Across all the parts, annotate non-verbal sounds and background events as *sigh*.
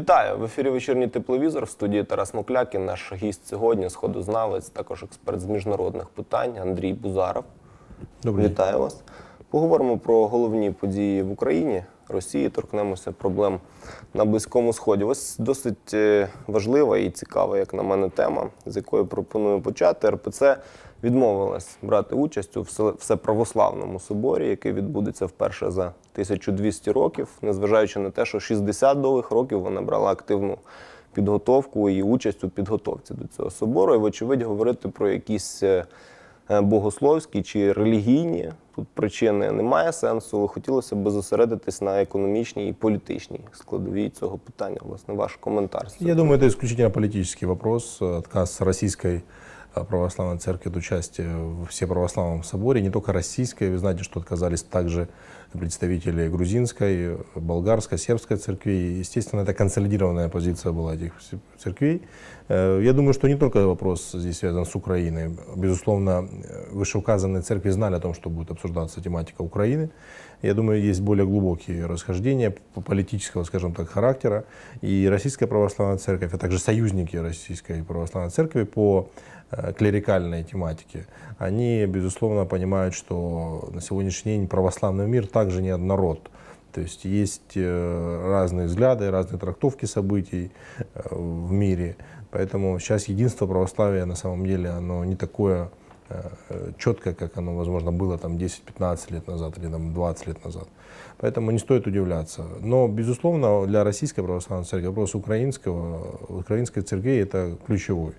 Вітаю в ефірі вечірній тепловізор. В студії Тарас Моклякін. Наш гість сьогодні, сходознавець, також експерт з міжнародних питань Андрій Бузаров. Добрий день. Вітаю вас. Поговоримо про головні події в Україні, Росії. Торкнемося проблем на Близькому Сході. Ось досить е, важлива і цікава, як на мене, тема, з якої пропоную почати. РПЦ відмовилась брати участь у все- всеправославному соборі, який відбудеться вперше за 1200 років, незважаючи на те, що 60 довгих років вона брала активну підготовку і участь у підготовці до цього собору. І, вочевидь, говорити про якісь е, е, богословські чи релігійні тут причини немає сенсу. Хотілося б зосередитись на економічній і політичній складовій цього питання. Власне, ваш коментар. Я думаю, это исключительно политический вопрос. Отказ Российской э, православной церкви от участия в Всеправославном соборе, не только российской, вы знаете, что отказались также представители грузинской, болгарской, сербской церквей. Естественно, это консолидированная позиция была этих церквей. Э, Я думаю, что не только вопрос здесь связан с Украиной. Безусловно, э, вышеуказанные церкви знали о том, что будет обсуждаться тематика Украины. Я думаю, есть более глубокие расхождения по- политического, скажем так, характера. И Российская Православная Церковь, а также союзники Российской Православной Церкви по э, клерикальной тематике, они, безусловно, понимают, что на сегодняшний день православный мир также неоднород. То есть есть э, разные взгляды, разные трактовки событий э, в мире. Поэтому сейчас единство православия на самом деле оно не такое э, четкое, как оно, возможно, было там 10-15 лет назад или там 20 лет назад. Поэтому не стоит удивляться. Но, безусловно, для Российской Православной Церкви вопрос украинского, украинской церкви это ключевой.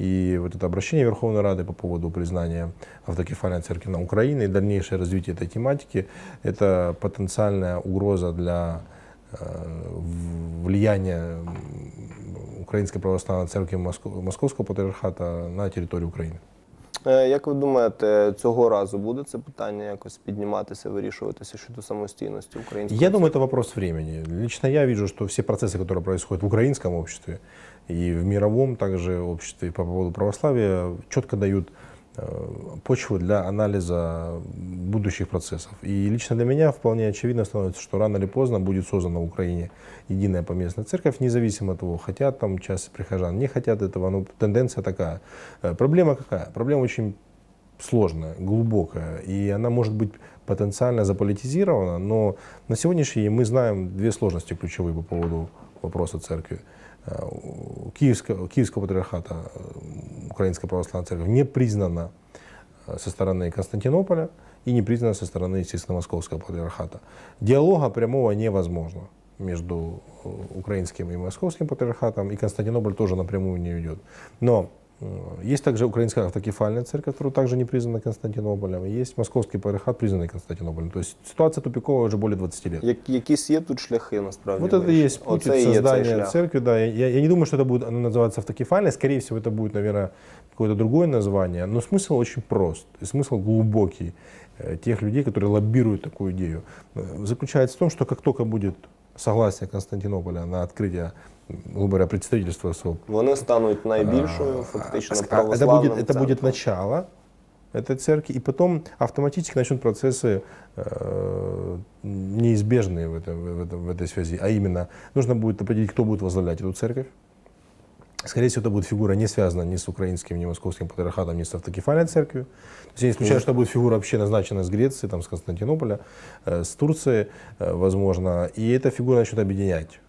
И вот это обращение Верховной Рады по поводу признания автокефальной церкви на Украине и дальнейшее развитие этой тематики – это потенциальная угроза для э, в- влияния м, Украинской Православной Церкви Моско- Московского Патриархата на территории Украины. Е, Як ви думаєте, цього разу буде це питання якось підніматися, вирішуватися щодо самостійності української? Я думаю, это вопрос времени. Лично я вижу, что все процессы, которые происходят в украинском обществе и в мировом также обществе по поводу православия, четко дают э, почву для анализа будущих процессов. И лично для меня вполне очевидно становится, что рано или поздно будет создана в Украине единая поместная церковь, независимо от того, хотят там часть прихожан, не хотят этого, но тенденция такая. Э, Проблема какая? Проблема очень сложная, глубокая, и она может быть потенциально заполитизирована, но на сегодняшний день мы знаем две сложности ключевые по поводу вопроса церкви. Э, у Киевского, Киевского патриархата э, Украинская православная церковь не признана э, со стороны Константинополя и не признана со стороны, естественно, Московского патриархата. Диалога прямого невозможно между э, украинским и московским патриархатом, и Константинополь тоже напрямую не идет. Но э, есть также Украинская автокефальная церковь, которая также не признана Константинополем, и есть Московский патриархат, признанный Константинополем. То есть ситуация тупиковая уже более 20 лет. Як, якісь є тут шляхи насправді? Вот это и вирішення? есть путь Оце і є цей создания шлях. церкви, да. Я, я не думаю, что это будет оно называться автокефальной, скорее всего, это будет, наверное, какое-то другое название, но смысл очень прост, и смысл глубокий э, тех людей, которые лоббируют такую идею. Э, Заключается в том, что как только будет согласие Константинополя на открытие, м, грубо говоря, представительства своего Вони стануть найбільшою, фактично, а, это православним будет, это будет центром. начало этой церкви, и потом автоматически начнут процессы э, неизбежные в, этом- в, этом- в этой связи. А именно, нужно будет определить, кто будет возглавлять эту церковь. Скорее всего, это будет фигура не связана ни с украинским, ни московским патриархатом, ни с автокефальной церковью. То есть я не исключаю, что будет фигура вообще назначена с Греции, там, с Константинополя, э, с Турции, э, возможно. И эта фигура начнет объединять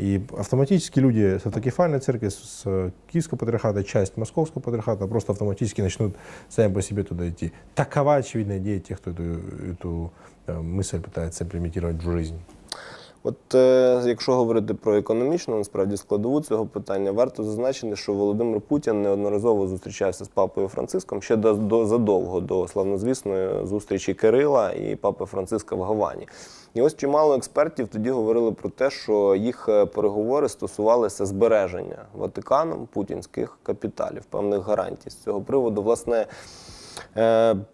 и автоматически люди с автокефальной церкви, с с Киевского патриархата, часть Московского патриархата просто автоматически начнут сами по себе туда идти. Такова очевидная идея тех, кто эту, эту э, мысль пытается имплементировать в жизнь. От е, якщо говорити про економічну насправді складову цього питання, варто зазначити, що Володимир Путін неодноразово зустрічався з папою Франциском ще до, до задовго до славнозвісної зустрічі Кирила і папи Франциска в Гавані. І ось чимало експертів тоді говорили про те, що їх е, переговори стосувалися збереження Ватиканом путінських капіталів, певних гарантій з цього приводу. Власне,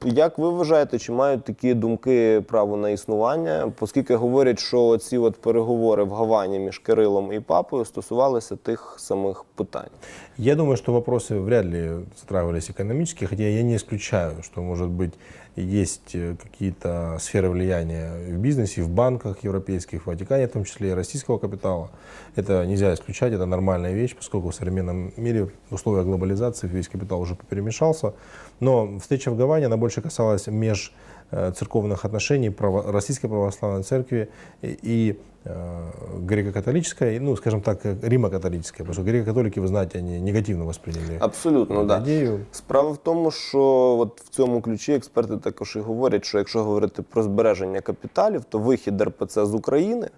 Як ви вважаєте, чи мають такі думки право на існування? Оскільки говорять, що ці от переговори в Гавані між Кирилом і Папою стосувалися тих самих питань? Я думаю, что вопросы вряд ли затрагивались экономически, хотя я не исключаю, что, может быть, есть э, какие-то сферы влияния в бизнесе, в банках европейских, в Ватикане, в том числе и российского капитала. Это нельзя исключать, это нормальная вещь, поскольку в современном мире в условиях глобализации весь капитал уже перемешался. Но встреча в Гаване, она больше касалась меж э, церковных отношений право- Российской Православной Церкви и, и, э, греко-католической, ну, скажем так, э, римо-католической, потому что греко-католики, вы знаете, они негативно восприняли Абсолютно, эту да. идею. Справа в тому, що от в цьому ключі експерти також і говорять, що якщо говорити про збереження капіталів, то вихід РПЦ з України е,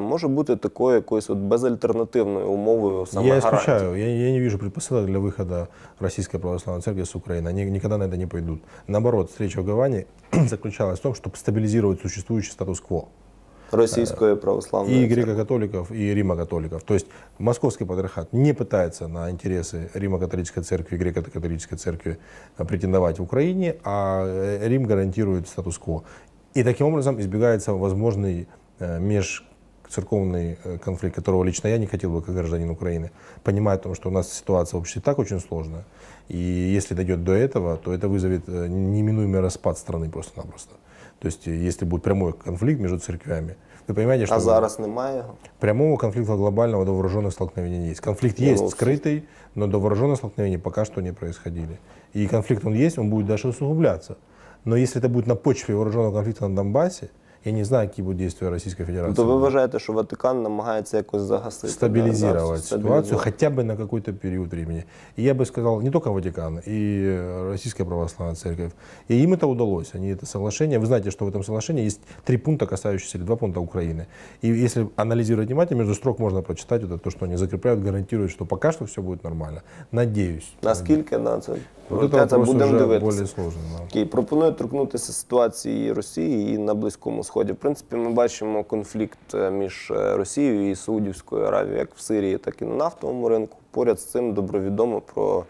може бути такою якоюсь от безальтернативною умовою саме я гарантії. исключаю, я, я не вижу предпосылок для выхода Российской Православной Церкви с Украины. Они никогда на это не пойдут. Наоборот, встреча в Гаване *clears throat* заключалась в том, чтобы стабилизировать существующий статус-кво. російської православної и церкви. греко-католиков, и римо-католиков. То есть московский патриархат не пытается на интересы римо-католической церкви и греко-католической церкви э, претендовать в Украине, а э, Рим гарантирует статус-кво. И таким образом избегается возможный э, межцерковный э, конфликт, которого лично я не хотел бы как гражданин Украины, понимая о том, что у нас ситуация в обществе так очень сложная, и если дойдет до этого, то это вызовет э, неминуемый распад страны просто-напросто. То есть, э, если будет прямой конфликт между церквями, вы понимаете, что А зараз немає прямого конфликта глобального до вооруженных столкновений есть. Конфликт Не, есть скрытый, но до вооруженных столкновений пока что не происходили. И конфликт он есть, он будет даже усугубляться. Но если это будет на почве вооруженного конфликта на Донбассе, я не знаю, какие будут действия Российской Федерации. Тобто ви вважаєте, що Ватикан намагається якось загасити да, стабилизировать да, ситуацию стабілізувати? хотя бы на какой-то период времени. И я бы сказал, не только Ватикан, и э, Российская Православная Церковь. И им это удалось. Они это соглашение, вы знаете, что в этом соглашении есть три пункта, касающиеся, или два пункта Украины. И если анализировать внимательно, между строк можно прочитать вот это, то, что они закрепляют, гарантируют, что пока что все будет нормально. Надеюсь. Наскільки на це? Вот Про это те це вопрос будемо уже дивитися. более сложный. да. Окей, пропоную торкнутися ситуації Росії і на Близькому Сході. В принципі, ми бачимо конфлікт е, між е, Росією і Саудівською Аравією, як в Сирії, так і на нафтовому ринку. Поряд з цим добровідомо про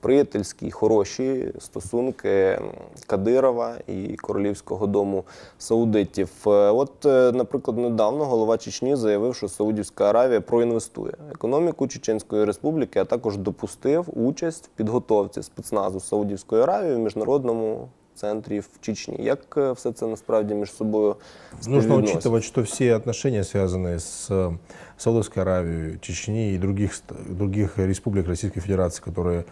приятельські, хороші стосунки Кадирова і королівського дому саудитів. Е, От, наприклад, недавно голова Чечні заявив, що Саудівська Аравія проінвестує економіку Чеченської Республіки, а також допустив участь в підготовці спецназу Саудівської Аравії в міжнародному центрі в Чечні. Як е, все це насправді між собою Нужно співвідноситься? учитывать, что все отношения, связанные с э, Саудовской Аравией, Чечней и других, ст- других республик Российской Федерации, которые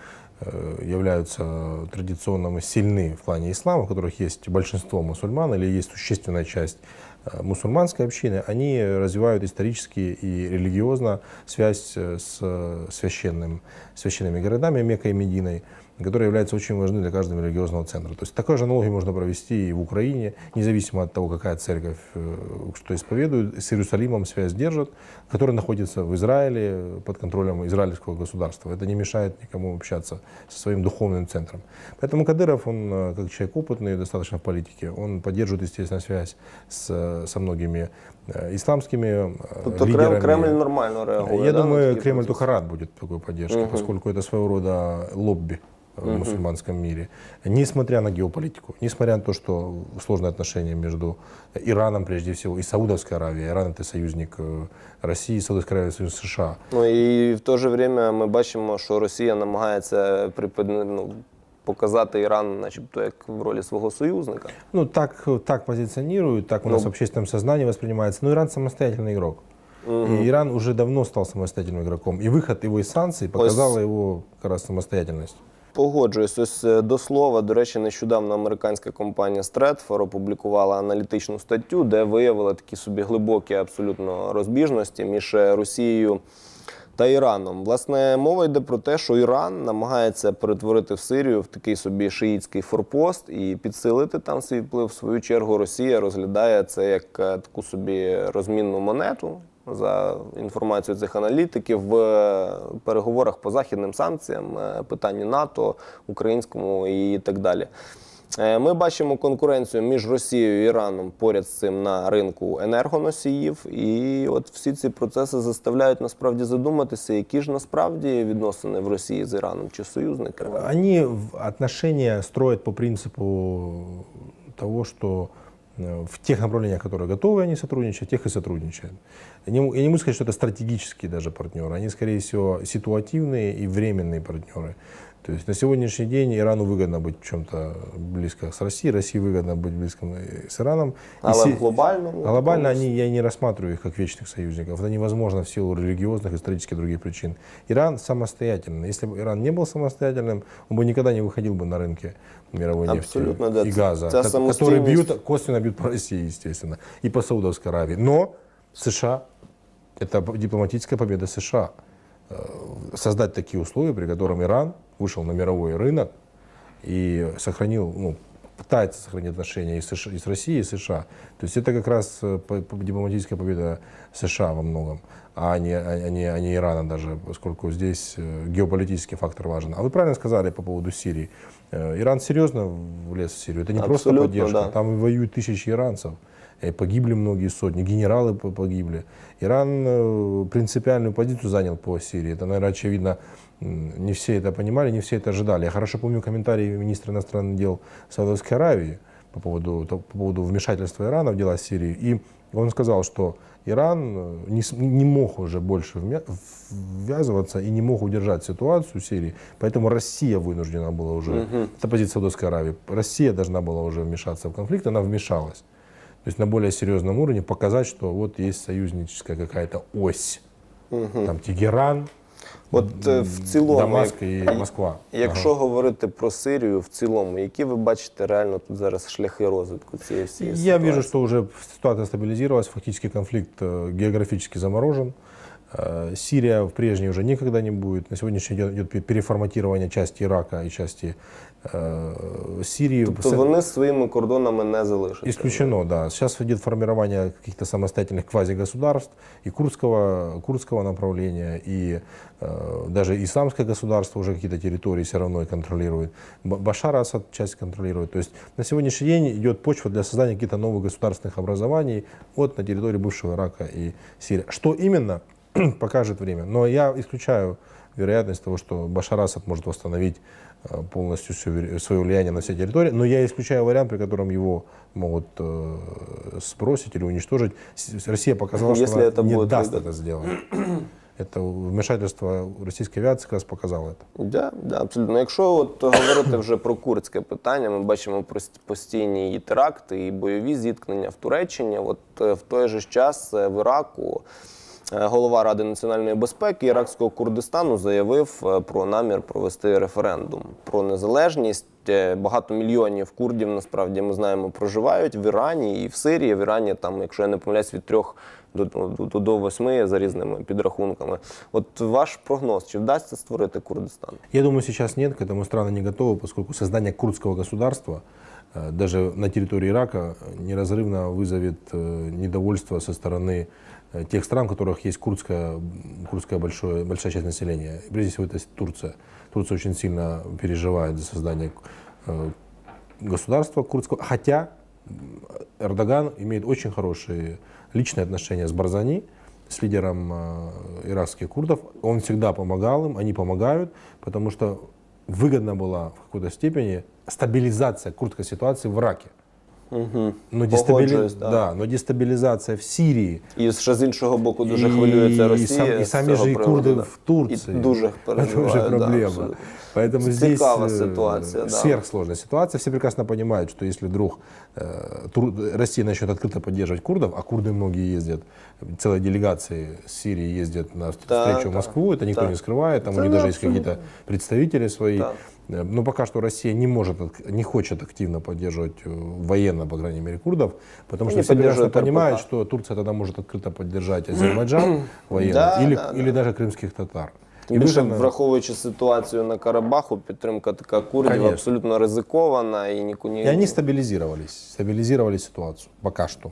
э, являются традиционно сильны в плане ислама, в которых есть большинство мусульман или есть существенная часть э, мусульманской общины, они развивают исторически и религиозно связь э, с э, священным, священными городами Меккой и Мединой, которые являются очень важны для каждого религиозного центра. То есть такую же аналогию можно провести и в Украине, независимо от того, какая церковь э, что исповедует, с Иерусалимом связь держит, который находится в Израиле э, под контролем израильского государства. Это не мешает никому общаться со своим духовным центром. Поэтому Кадыров, он э, как человек опытный достаточно в политике, он поддерживает, естественно, связь с, э, со многими э, исламскими э, Тобто лидерами. Крем- Кремль нормально реагує. Я да, на думаю, такі Кремль процеси? только рад будет такой поддержке, Мгм. поскольку это своего рода лобби э, в мусульманском мире. Несмотря на геополитику, несмотря на то, что сложные отношения между Ираном, прежде всего, и Саудовской Аравией. Иран это союзник э, России, Саудовская Аравия союзник США. Ну і в то же время ми бачимо, що Росія намагається припини- ну, показати Іран, начебто, як в ролі свого союзника. Ну, так, так позиционируют, так у нас Ну. в общественном сознании воспринимается. Но Иран самостоятельный игрок. И Иран уже давно стал самостоятельным игроком. И выход его из санкций показал его как раз самостоятельность. Погоджуюсь. Ось е, до слова, до речі, нещодавно американська компанія Stratfor опублікувала аналітичну статтю, де виявила такі собі глибокі абсолютно розбіжності між е, Росією та Іраном. Власне, мова йде про те, що Іран намагається перетворити в Сирію в такий собі шиїтський форпост і підсилити там свій вплив. В свою чергу Росія розглядає це як е, таку собі розмінну монету. За інформацією цих аналітиків в е, переговорах по західним санкціям, е, питанню НАТО, українському і так далі. Е, Ми бачимо конкуренцію між Росією і Іраном поряд з цим на ринку енергоносіїв. І от всі ці процеси заставляють насправді задуматися, які ж насправді відносини в Росії з Іраном чи союзники. Они в- отношения строят по принципу того, что э, в тех направлениях, которые готовы они сотрудничать, тех и сотрудничают. Я не, м- я не могу сказать, что это стратегические даже партнеры. Они, скорее всего, ситуативные и временные партнеры. То есть на сегодняшний день Ирану выгодно быть в чем-то близко с Россией, России выгодно быть близко э, с Ираном. И Але глобальному а глобально такому они, я не рассматриваю их как вечных союзников. Это невозможно в силу религиозных, исторических и других причин. Иран самостоятельный. Если бы Иран не был самостоятельным, он бы никогда не выходил бы на рынки мировой Абсолютно, нефти да. и газа, ко- которые бьют, косвенно бьют по России, естественно, и по Саудовской Аравии. Но США, это дипломатическая победа США. Э, Создать такие условия, при котором Иран вышел на мировой рынок и сохранил, ну, пытается сохранить отношения и с, США, и с Россией, и с США. То есть это как раз э, дипломатическая победа США во многом, а не, а не, а не Ирана даже, поскольку здесь э, геополитический фактор важен. А вы правильно сказали по поводу Сирии. Иран серьезно влез в Сирию. Это не просто Абсолютно, поддержка. да. Там воюют тысячи иранцев. И погибли многие сотни, генералы по- погибли. Иран э, принципиальную позицию занял по Сирии. Это, наверное, очевидно, не все это понимали, не все это ожидали. Я хорошо помню комментарии министра иностранных дел Саудовской Аравии по поводу, по поводу вмешательства Ирана в дела Сирии. И он сказал, что Иран э, не, не мог уже больше ввязываться и не мог удержать ситуацию в Сирии, поэтому Россия вынуждена была уже, это позиция Саудовской Аравии, Россия должна была уже вмешаться в конфликт, она вмешалась. То есть на более серьезном уровне показать, что вот есть союзническая какая-то ось. Там Тегеран, От е, в цілому, Дамаск і Москва. якщо говорити про Сирію в цілому, які ви бачите реально тут зараз шляхи розвитку цієї всієї Я ситуації? вижу, что уже ситуація стабилизировалась, фактично конфлікт э, географически заморожен. Э, Сирия в прежней уже никогда не будет. На сегодняшний день идет пе- переформатирование части Ирака и части э, Сирии. Тобто С- вони своїми кордонами не залишаться. Исключено, да. Сейчас идет формирование каких-то самостоятельных квазигосударств и курдского, курдского направления, и э, даже исламское государство уже какие-то территории все равно контролирует. Ба- Башар Асад часть контролирует. То есть на сегодняшний день идет почва для создания каких-то новых государственных образований вот на территории бывшего Ирака и Сирии. Что именно, *clears throat* покажет время. Но я исключаю вероятность того, что Башар Асад может восстановить э, полностью всё- свое влияние на все территории. Но я исключаю вариант, при котором его могут э, сбросить или уничтожить. С- Россия показала, что Если она это не будет даст выгодно. это сделать. *clears throat* Это вмешательство российской авиации как раз показало это. Да, да, абсолютно. Якщо от говорити вже про курдське питання, ми бачимо прос- постійні і теракти, і бойові зіткнення в Туреччині. От е, в той же ж час е, в Іраку е, голова Ради національної безпеки Іракського Курдистану заявив е, про намір провести референдум про незалежність. Е, Багато мільйонів курдів насправді ми знаємо проживають в Ірані і в Сирії. В Ірані там, якщо я не помиляюсь, від трьох до, до, до восьми за різними підрахунками. От ваш прогноз, чи вдасться створити Курдистан? Я думаю, сейчас нет, к этому страны не готовы, поскольку создание курдского государства э, даже на территории Ирака э, неразрывно вызовет э, недовольство со стороны э, тех стран, в которых есть курдская, курдская большое, большая часть населения. Прежде всего, это Турция. Турция очень сильно переживает за создание э, государства курдского, хотя Эрдоган имеет очень хорошие личные отношения с Барзани, с лидером э, иракских курдов. Он всегда помогал им, они помогают, потому что выгодна была в какой-то степени стабилизация курдской ситуации в Ираке. Угу. Но, Погоджуюсь, дестабили- да. да, но дестабилизация в Сирии І ще з іншого боку дуже І- хвилюється і Росія. сам- і з самі цього ж і приводу, курди да. в Турції. І дуже Это *laughs* переживають. уже да, проблема. абсолютно. Поэтому здесь Цікава э, ситуация, да. сверхсложная ситуация. Все прекрасно понимают, что если вдруг э, Тур- Россия начнет открыто поддерживать курдов, а курды многие ездят, целые делегации с Сирии ездят на Да, встречу в да. Москву, это никто Да. не скрывает, там Да, у них да, даже есть абсолютно. какие-то представители свои. Да. Э, Но пока что Россия не может, ак- не хочет активно поддерживать э, военно, по крайней мере, курдов, потому Они что все прекрасно поддерживают понимают, РПК. что Турция тогда может открыто поддержать Азербайджан *clears throat* военно Да, или, да, или даже крымских татар. Тим більше, враховуючи ситуацію на Карабаху, підтримка така курдів Конечно. абсолютно ризикована і ніку ні. И они стабилизировались, стабилизировали ситуацию пока что.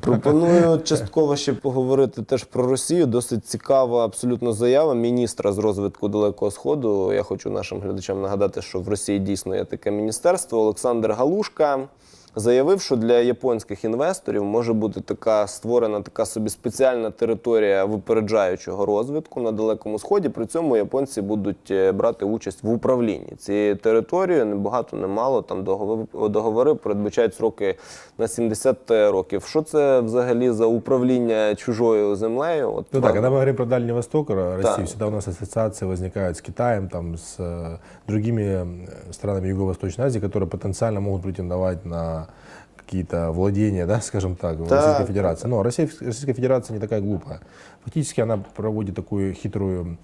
Пропоную *laughs* частково ще поговорити теж про Росію. Досить цікава абсолютно заява міністра з розвитку Далекого Сходу. Я хочу нашим глядачам нагадати, що в Росії дійсно є таке міністерство. Олександр Галушка заявив, що для японських інвесторів може бути така створена така собі спеціальна територія випереджаючого розвитку на Далекому Сході. При цьому японці будуть е, брати участь в управлінні цією територією. Не багато, не мало. Там договори, договори передбачають сроки на 70 років. Що це взагалі за управління чужою землею? От Ну вам- да, когда мы говорим про Дальний Восток, Ро- России, Да. всегда у нас ассоциации возникают с Китаем, там, с э, другими э, странами Юго-Восточной Азии, которые потенциально могут претендовать на какие-то владения, да, скажем так, в Да. Российской Федерации. Но Россия, Российская Федерация не такая глупая. Фактически она проводит такую хитрую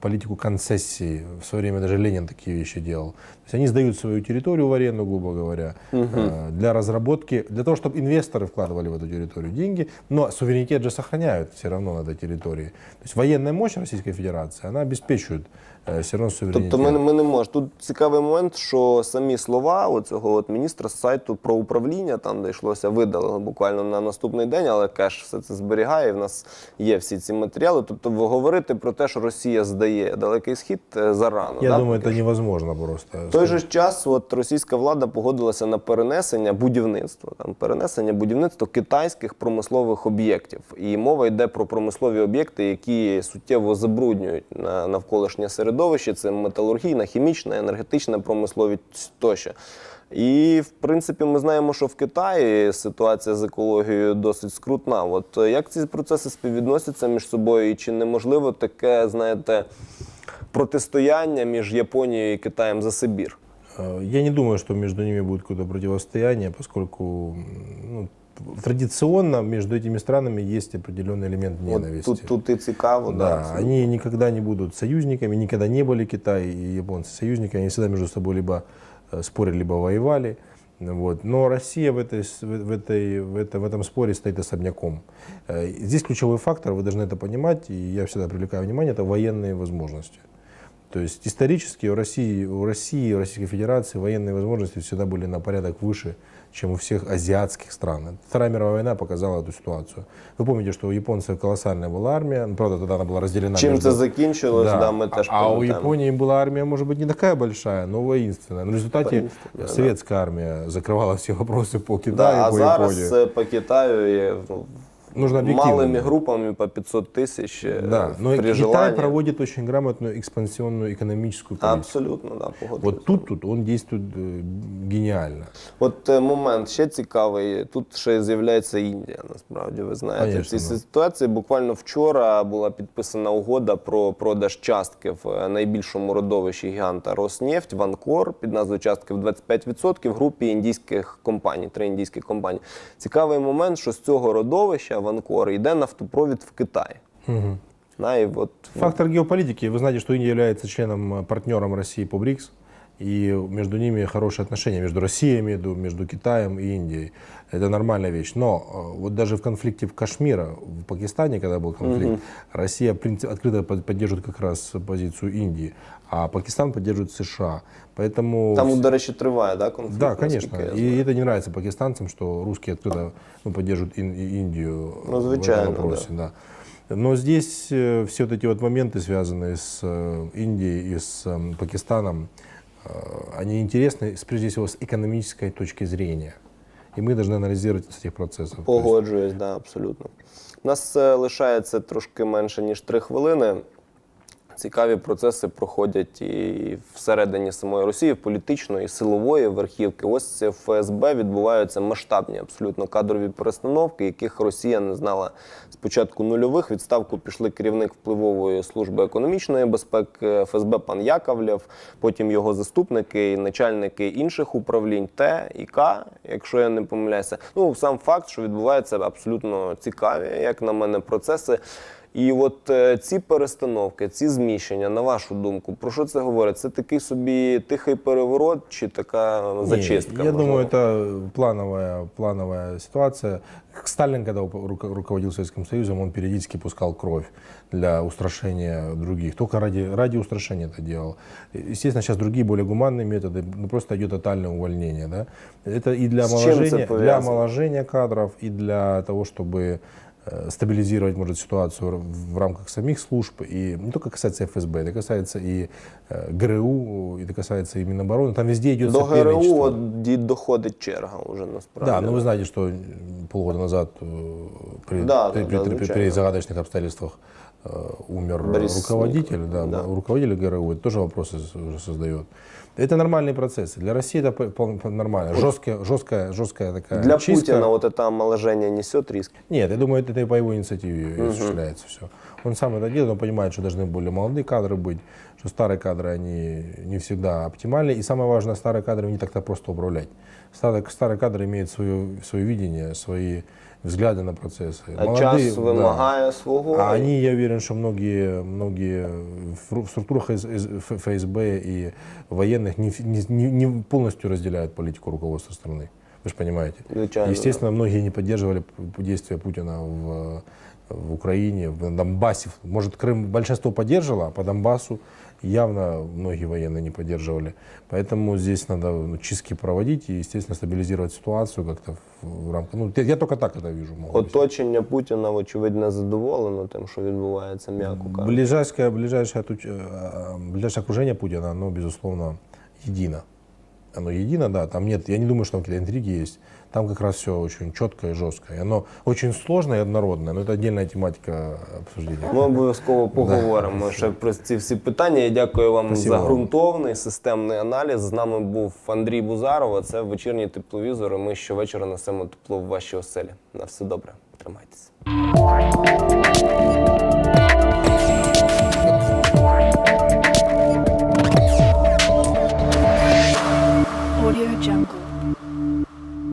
политику концессий. В свое время даже Ленин такие вещи делал. То есть они сдают свою территорию в аренду, грубо говоря, э, для разработки, для того, чтобы инвесторы вкладывали в эту территорию деньги, но суверенитет же сохраняют все равно на этой территории. То есть военная мощь Российской Федерации, она обеспечивает э, все равно суверенитет. Тобто ми, не- ми не можемо. Тут цікавий момент, що самі слова оцього от міністра з сайту про управління, там де йшлося, видали буквально на наступний день, але кеш все це зберігає. і В нас є всі ці матеріали. Тобто говорити про те, що Росія здає далекий схід е, зарано. Я да, думаю, это невозможно просто. В той же час от російська влада погодилася на перенесення будівництва, там перенесення будівництва китайських промислових об'єктів. І мова йде про промислові об'єкти, які суттєво забруднюють на навколишнє середовище. Це металургійна, хімічна, енергетична промисловість тощо. І в принципі ми знаємо, що в Китаї ситуація з екологією досить скрутна. От е, як ці процеси співвідносяться між собою, і чи неможливо таке, знаєте, протистояння між Японією і Китаєм за Сибір? Э, Я не думаю, что между ними будет какое-то противостояние, поскольку м, ну, традиционно между этими странами есть определенный элемент От ненависти. тут, тут і цікаво, Да, да. они никогда не будут союзниками, никогда не были Китай и японцы союзниками, они всегда между собой либо э, спорили, либо воевали. Вот. Но Россия в, этой, в этой, в, это- в этом споре стоит особняком. Э, Здесь ключевой фактор, вы должны это понимать, и я всегда привлекаю внимание, это военные возможности. То есть исторически у России, у России, у Российской Федерации военные возможности всегда были на порядок выше, чем у всех азиатских стран. Вторая мировая война показала эту ситуацию. Вы помните, что у японцев колоссальная была армия, ну, правда, тогда она была разделена Чим между... це закінчилось, да. ми теж а у пам'ятаємо. Японии была армия, может быть, не такая большая, но воинственная. Но в результате Воинственная, да. советская армия закрывала все вопросы по Да, Китаю, а по зараз Японии. е, по Китаю є ну, Нужно объективно. малими групами по 500 тисяч е, Да, но при Китай желанні. проводит очень грамотную экспансионную экономическую политику. Абсолютно, да, погоджуюсь. Вот тут, тут он действует э, гениально. От е, момент ще цікавий. Тут ще з'являється Індія. Насправді ви знаєте, Конечно, в цій да. ситуації буквально вчора була підписана угода про продаж частки в е, найбільшому родовищі гіганта Роснефть Ванкор під назвою частки в 25% в групі індійських компаній, три індійські компанії. Цікавий момент, що з цього родовища Ванкор йде нафтопровід в Китай. На, і от, Фактор геополитики. Вы знаете, что Индия является членом, э, партнером России по БРИКС. И между ними хорошие отношения, между Россией, я имею в виду, между Китаем и Индией. Это нормальная вещь. Но э, вот даже в конфликте в Кашмире, в Пакистане, когда был конфликт, Россия в принципе, открыто под- поддерживает как раз позицию Индии, а Пакистан поддерживает США. Поэтому... там, до речі, триває, да, конфлікт? Да, наскільки конечно. я знаю? И это не нравится пакистанцам, что русские открыто ну, поддерживают Ин- и Индию Ну, в этом звичайно, вопросе. Да. Но здесь э, все вот эти вот моменты, связанные с э, Индией и с э, Пакистаном, э, они интересны, с- прежде всего, с экономической точки зрения. И мы должны анализировать с этих процессов. То есть Погоджуюсь, да, абсолютно. У нас е, лишається трошки менше, ніж три хвилини. Цікаві процеси проходять і всередині самої Росії, політичної, силової верхівки. Ось в ФСБ відбуваються масштабні абсолютно кадрові перестановки, яких Росія не знала з початку нульових. Відставку пішли керівник впливової служби економічної безпеки ФСБ пан Яковлєв, потім його заступники і начальники інших управлінь Т і К, якщо я не помиляюся. Ну сам факт, що відбуваються абсолютно цікаві, як на мене, процеси. І от е, ці перестановки, ці зміщення, на вашу думку, про що це говорить? Це такий собі тихий переворот чи така Не, зачистка? Я можливо? думаю, это плановая, плановая ситуация. Как Сталин, когда уп- руко- руководил Советским Союзом, он периодически пускал кровь для устрашения других. Только ради, ради устрашения это делал. Естественно, сейчас другие более гуманные методы, ну, просто идет тотальное увольнение. Да? Это и для С чем это омоложения, для повязано? омоложения кадров, и для того, чтобы э, стабилизировать, может, ситуацию в- в рамках самих служб. И не только касается ФСБ, это касается и э, ГРУ, это касается и Минобороны. Там везде идет До соперничество. ГРУ от ді- доходить черга вже насправді. Да, но вы знаете, что полгода назад э, при, Да, при, да, при- да, при- при звичайно. загадочных обстоятельствах э, умер Борис руководитель, да, да. руководитель ГРУ, это тоже вопросы с- уже создает. Это нормальные процессы. Для России это по- пол- нормально. Жесткая, жесткая, жесткая такая Для чистка. Путіна от это омоложення несет риск. Нет, я думаю, это, это по его инициативе осуществляется все. Он сам это делает, он понимает, что должны более молодые кадры быть, что старые кадры, они не всегда оптимальны. И самое важное, старые кадры не так-то просто управлять. Старые, старые кадры имеют свое, свое видение, свои взгляды на процессы. А час вимагає свого. А они, я уверен, что многие, многие в ру- в структурах из- из Ф- ФСБ и военных не, ф- не- не- не полностью разделяют политику руководства страны. Вы же понимаете. Звичайно, Естественно, многие не поддерживали п- действия Путина в, в Украине, в Донбассе. Может, Крым большинство поддерживало, а по Донбассу явно многие военные не поддерживали. Поэтому здесь надо ну, чистки проводить и, естественно, стабилизировать ситуацию как-то в, в рамках... Ну, я, я только так это вижу. могу объяснить. Оточення Путіна, вочевидь, не задоволено тим, що відбувається, м'яко кажучи. Ближайшее, ближайшее, отуч- э, ближайшее окружение Путина, оно, безусловно, едино. Оно едино, да, там нет, я не думаю, что там какие-то интриги есть. Там как раз все очень четко и жестко. И оно очень сложное и однородное, но это отдельная тематика обсуждения. Ми обов'язково поговоримо ще про ці всі питання. Я дякую вам Спасибо за ґрунтовний системний аналіз. З нами був Андрій Бузаров. а Це вечірній тепловізор. і Ми щовечора несемо тепло в ваші оселі. На все добре. Тримайтеся. Шевченко.